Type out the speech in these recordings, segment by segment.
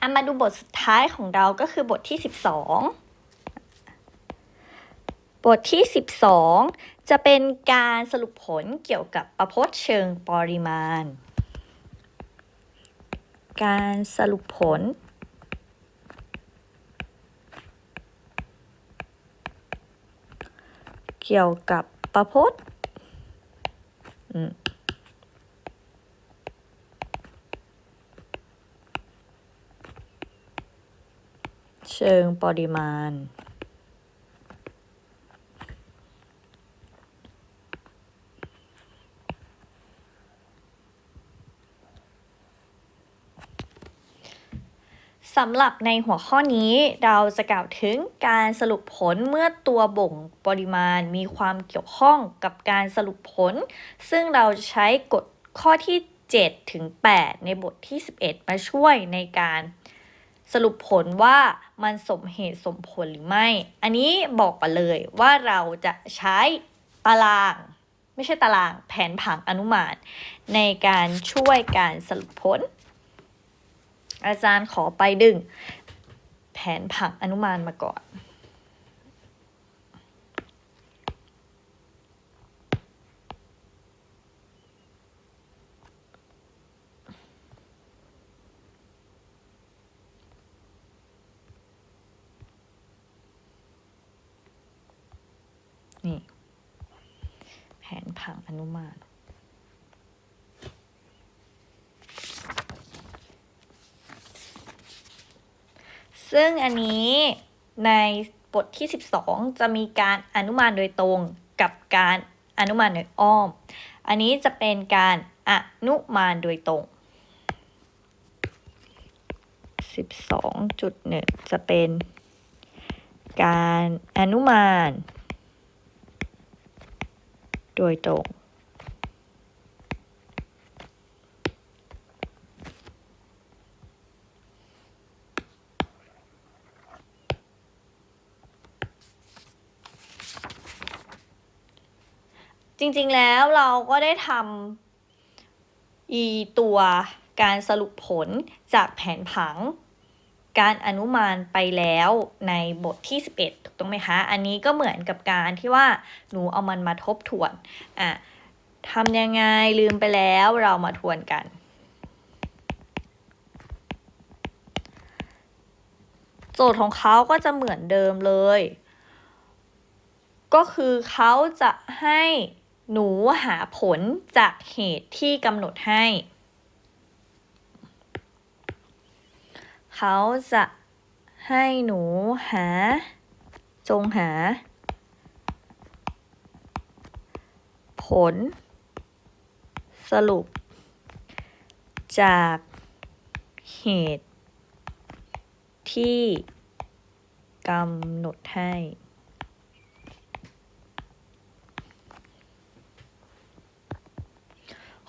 อะมาดูบทสุดท้ายของเราก็คือบทที่ 12 บทที่ 12 จะเป็นการสรุปผลเกี่ยวกับประพจน์เชิงปริมาณ การสรุปผลเกี่ยวกับประพจน์ เชิงปริมาณ สำหรับในหัวข้อนี้เราจะกล่าวถึงการสรุปผลเมื่อตัวบ่งปริมาณมีความเกี่ยวข้องกับการสรุปผล ซึ่งเราจะใช้กฎข้อที่ 7 ถึง 8 ในบทที่ 11 มาช่วยในการ สรุปผลว่ามันสมเหตุสมผลหรือไม่ อันนี้บอกไปเลยว่าเราจะใช้ตาราง ไม่ใช่ตารางแผนผังอนุมาน ในการช่วยการสรุปผล อาจารย์ขอไปดึง แผนผังอนุมานมาก่อน นี่ แผนผังอนุมานซึ่งอันนี้ในบทที่ 12 จะมีการอนุมานโดยตรงกับการอนุมานโดยอ้อม อันนี้จะเป็นการอนุมานโดยตรง 12.1 จะเป็นการอนุมาน โดยตรง จริงๆแล้วเราก็ได้ทำอีตัวการสรุปผลจากแผนผัง การอนุมานไปแล้วในบทที่ 11 ถูกต้องไหมคะ อันนี้ก็เหมือนกับการที่ว่าหนูเอามันมาทบทวนอะทำยังไงลืมไปแล้วเรามาทวนกัน โจทย์ของเขาก็จะเหมือนเดิมเลย ก็คือเขาจะให้หนูหาผลจากเหตุที่กำหนดให้ เขาจะให้หนูหา จงหา ผล สรุป จากเหตุ ที่กำหนดให้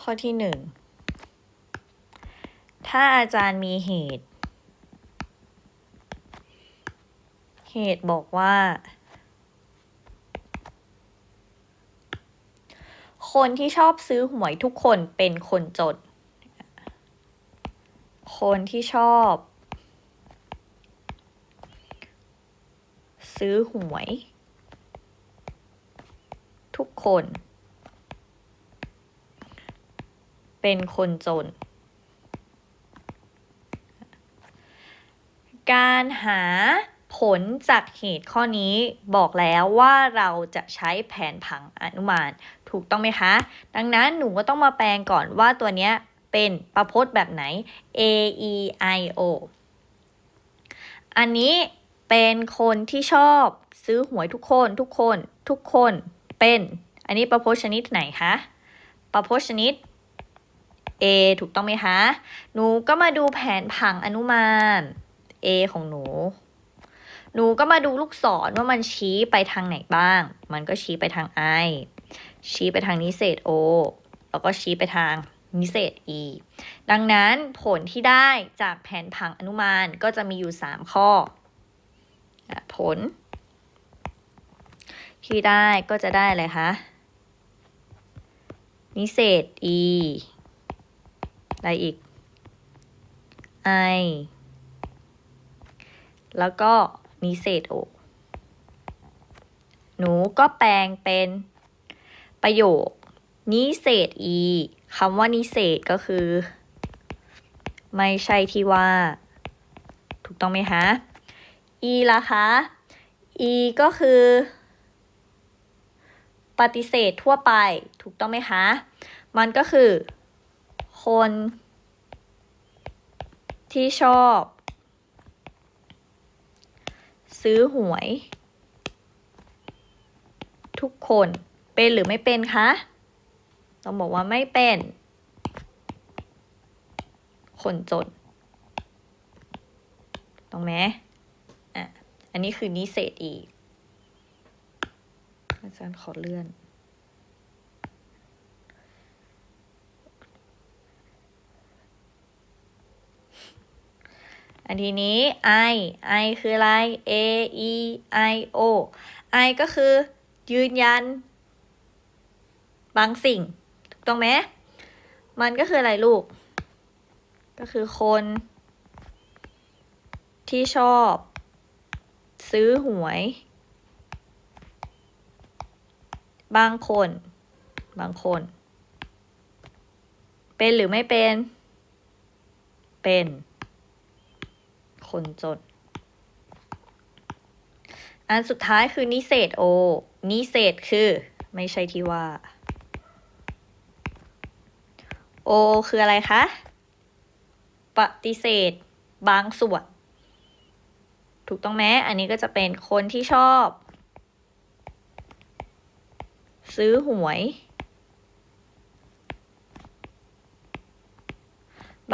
ข้อที่หนึ่งถ้าอาจารย์มีเหตุ เหตุบอกว่า คนที่ชอบซื้อหวยทุกคนเป็นคนจน คนที่ชอบ ซื้อหวย ทุกคน เป็นคนจนการหา ผลจากเหตุข้อนี้บอกแล้วว่าเราจะใช้แผนผังอนุมาน ถูกต้องไหมคะ ดังนั้นหนูก็ต้องมาแปลงก่อนว่าตัวเนี้ยเป็นประพจน์แบบไหน A E I O อันนี้เป็นคนที่ชอบซื้อหวยทุกคนทุกคนทุกคนเป็น อันนี้ประพจน์ชนิดไหนคะ ประพจน์ชนิด A ถูกต้องไหมคะ หนูก็มาดูแผนผังอนุมาน A ของหนู หนูก็มาดูลูกศรว่ามันชี้ไปทางไหนบ้าง มันก็ชี้ไปทาง I ชี้ไปทางนิเศษ O แล้วก็ชี้ไปทางนิเศษ E ดังนั้นผลที่ได้จากแผนผังอนุมานก็จะมีอยู่ 3 ข้อ ผล ที่ได้ก็จะได้อะไรคะ นิเศษ e อะไรอีก i แล้วก็ นิเศษโอหนูก็แปลงเป็นประโยค นิเศษ e คำว่านิเศษก็คือ ไม่ใช่ที่ว่า ถูกต้องไหมคะ e ล่ะคะ e ก็คือ ปฏิเสธทั่วไป ถูกต้องไหมคะ มันก็คือ คน ที่ชอบ ซื้อหวย ทุกคนเป็นหรือไม่เป็นคะต้องบอกว่าไม่เป็น คนจนตรงไหมอะ อันนี้คือนิเศษอีก อาจารย์ขอเลื่อน อันทีนี้ I I คืออะไร A E I O I ก็คือยืนยัน บางสิ่ง ถูกต้องไหมมันก็คืออะไรลูก ก็คือคนที่ชอบ ซื้อหวย บางคน บางคน เป็นหรือไม่เป็น เป็น คนจน อันสุดท้ายคือนิเศษโอ นิเศษคือ ไม่ใช่ที่ว่า โอ คืออะไรคะ ปฏิเสธ บางส่วน ถูกต้องไหมอันนี้ก็จะเป็นคนที่ชอบ ซื้อหวย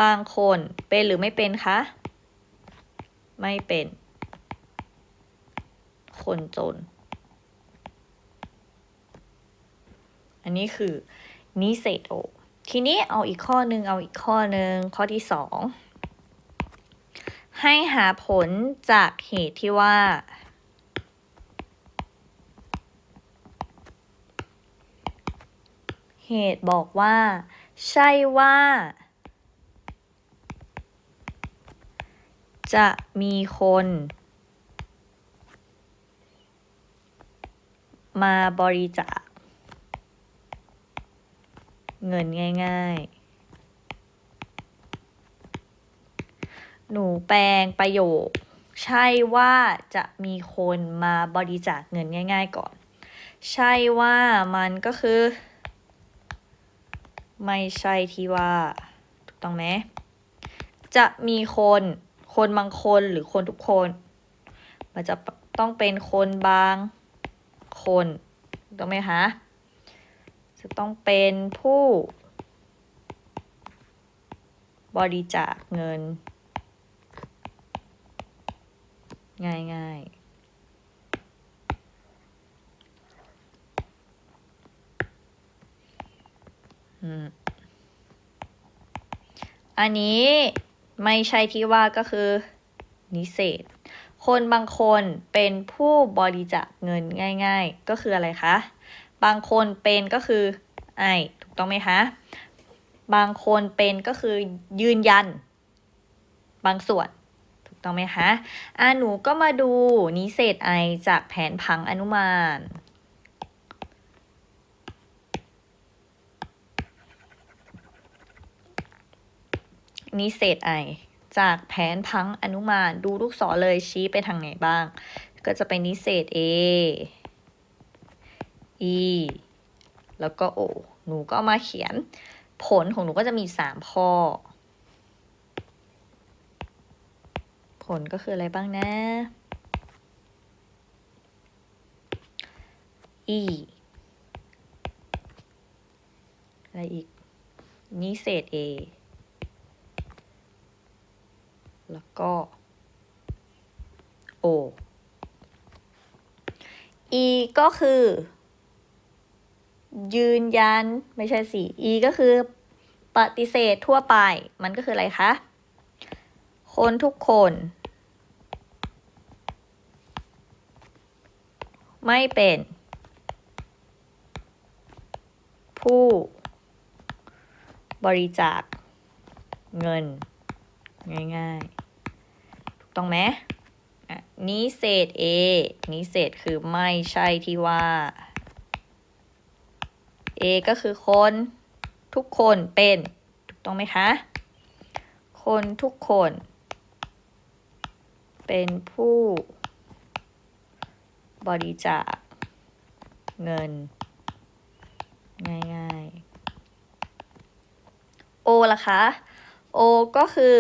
บางคนเป็นหรือไม่เป็นคะ ไม่เป็น คนจน อันนี้คือนิเศษโอ ทีนี้เอาอีกข้อหนึ่งเอาอีกข้อหนึ่งข้อที่สองให้หาผลจากเหตุที่ว่า เหตุบอกว่า ใช่ว่า จะมีคน มาบริจาค เงินง่าย ๆ หนูแปลงประโยค ใช่ว่าจะมีคนมาบริจาคเงินง่าย ๆ ก่อน ใช่ว่ามันก็คือ ไม่ใช่ที่ว่า ถูกต้องไหมจะมีคน คนบางคนหรือคนทุกคน มันจะต้องเป็นคนบางคนถูกไหมคะ จะต้องเป็นผู้ บริจาคเงิน ง่ายๆอืมอันนี้ ไม่ใช่ที่ว่าก็คือนิเศษ คนบางคนเป็นผู้บริจาคเงินง่าย ๆ ก็คืออะไรคะ บางคนเป็นก็คือไอถูกต้องไหมคะ บางคนเป็นก็คือยืนยัน บางส่วน ถูกต้องไหมคะอ่าหนูก็มาดูนิเศษไอจากแผนผังอนุมาน นิเศษไอ จากแผนพังอนุมานดูลูกศรเลยชี้ไปทางไหนบ้าง ก็จะเป็นนิเศษ A E แล้วก็ O หนูก็มาเขียน ผลของหนูก็จะมีสามข้อ ผลก็คืออะไรบ้างนะ E อะไรอีกนิเศษ A แล้วก็ O E ก็คือ ยืนยันไม่ใช่สิ E ก็คือ ปฏิเสธทั่วไป มันก็คืออะไรคะ คนทุกคน ไม่เป็น ผู้ บริจาค เงิน ง่าย ๆ ต้องไหมอะนี้เศษ A นี้เศษคือไม่ใช่ที่ว่า A ก็คือคนทุกคนเป็นถูกต้องไหมคะ คนทุกคน เป็นผู้บริจาคเงิน ง่ายๆ O ล่ะคะ O ก็คือ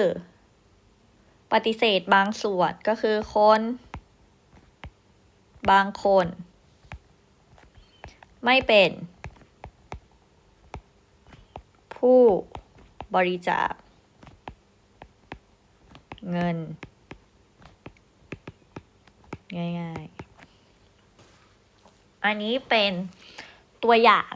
ปฏิเสธบางส่วนก็คือคน บางคน ไม่เป็น ผู้บริจาค เงิน ง่ายๆ อันนี้เป็นตัวอย่าง